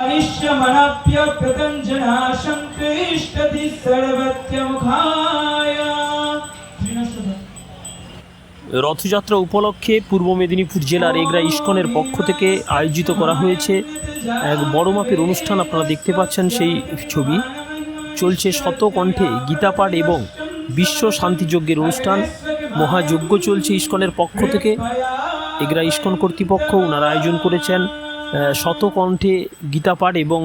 अनिष्यमनाप्यकृतञ्जना सङ्क्लिष्टति सर्वत्यमुखाय রথযাত্রা উপলক্ষে পূর্ব মেদিনীপুর জেলার এগরা ইস্কনের পক্ষ থেকে আয়োজিত করা হয়েছে এক বড় মাপের অনুষ্ঠান আপনারা দেখতে পাচ্ছেন সেই ছবি চলছে শতকণ্ঠে গীতাপাঠ এবং বিশ্ব শান্তিযজ্ঞের অনুষ্ঠান মহাযজ্ঞ চলছে ইস্কনের পক্ষ থেকে এগরা ইস্কন কর্তৃপক্ষ ওনারা আয়োজন করেছেন আহ, শতকণ্ঠে গীতাপাঠ এবং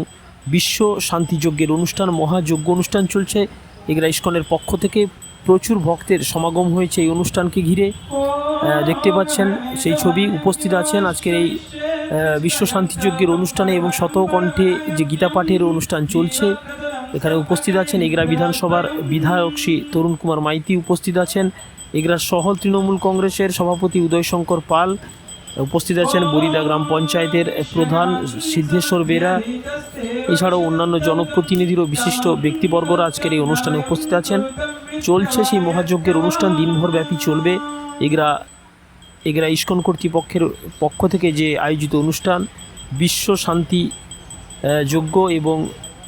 বিশ্ব শান্তিযজ্ঞের অনুষ্ঠান, মহাযজ্ঞ অনুষ্ঠান চলছে। এগরা ইস্কনের পক্ষ থেকে প্রচুর ভক্তের সমাগম হয়েছে এই অনুষ্ঠানকে ঘিরে। দেখতে পাচ্ছেন, সেই ছবি উপস্থিত আছেন আজকের এই বিশ্ব শান্তিযজ্ঞের অনুষ্ঠানে এবং শতকণ্ঠে যে গীতা পাঠের অনুষ্ঠান চলছে, এখানে উপস্থিত আছেন এগরা বিধানসভার বিধায়ক শ্রী তরুণ কুমার মাইতি উপস্থিত আছেন। এগরার সহল তৃণমূল কংগ্রেসের সভাপতি উদয়শঙ্কর পাল উপস্থিত আছেন বরিদা গ্রাম পঞ্চায়েতের প্রধান সিদ্ধেশ্বর বেরা। এছাড়াও অন্যান্য জনপ্রতিনিধির ও বিশিষ্ট ব্যক্তিবর্গরা আজকের এই অনুষ্ঠানে উপস্থিত আছেন। চলছে সেই মহাযজ্ঞের অনুষ্ঠান, দিনভর ব্যাপী চলবে। এগরা এগরা ইস্কন কর্তৃপক্ষের পক্ষ থেকে যে আয়োজিত অনুষ্ঠান, বিশ্ব শান্তি যজ্ঞ এবং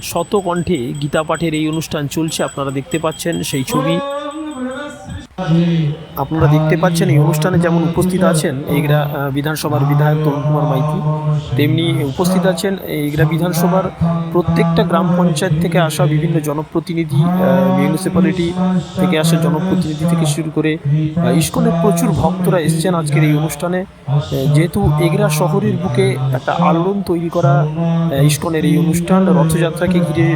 শতকণ্ঠে গীতা পাঠের এই অনুষ্ঠান চলছে, আপনারা দেখতে পাচ্ছেন সেই ছবি। আপনারা দেখতে পাচ্ছেন এই অনুষ্ঠানে যেমন উপস্থিত আছেন আহ, বিধানসভার বিধায়ক তরুণ কুমার মাইতি তেমনি উপস্থিত আছেন এগরা বিধানসভার প্রত্যেকটা গ্রাম পঞ্চায়েত থেকে আসা বিভিন্ন জনপ্রতিনিধি মিউনিসিপ্যালিটি থেকে আসা জনপ্রতিনিধি থেকে শুরু করে ইস্কনের প্রচুর ভক্তরা এসছেন আজকের এই অনুষ্ঠানে। যেহেতু এগরা শহরের বুকে একটা আলোড়ন তৈরি করা ইস্কনের এই অনুষ্ঠান রথযাত্রাকে ঘিরে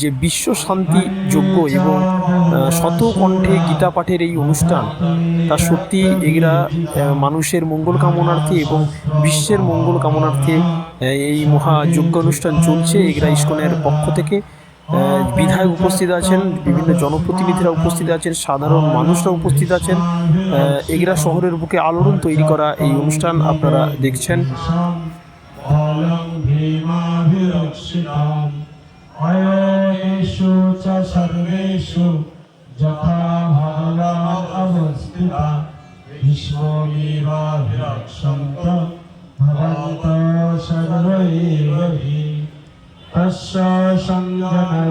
যে বিশ্ব শান্তি যোগ্য এবং শতকণ্ঠে গীতা পাঠের এই অনুষ্ঠান, তা সত্যি এগুলা মানুষের মঙ্গল কামনার্থে এবং বিশ্বের মঙ্গল কামনার্থে এই মহাযজ্ঞ অনুষ্ঠান চলছে। এগরা ইস্কনের পক্ষ থেকে বিধায়ক উপস্থিত আছেন, বিভিন্ন জনপ্রতিনিধিরা উপস্থিত আছেন, সাধারণ মানুষরা উপস্থিত আছেন। এগরা শহরের বুকে আলোড়ন তৈরি করা এই অনুষ্ঠান আপনারা দেখছেন। ভীমা च सर्वेषु यथा भावना अवस्थिता विश्वमेवाभिरक्षन्त भवन्त हि तस्य सञ्जनया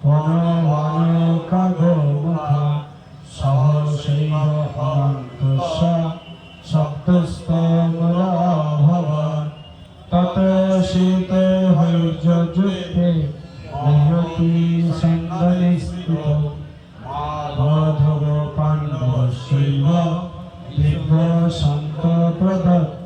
কোন মন খগোমুখা সহসিংহ অন্তস সপ্তস্তমরাভব তত শীত হৈর্যযুক্তে নিহতি সন্দনিস্থিত মাধব পাণ্ডব শিব দিব্য সন্ত প্রদত্ত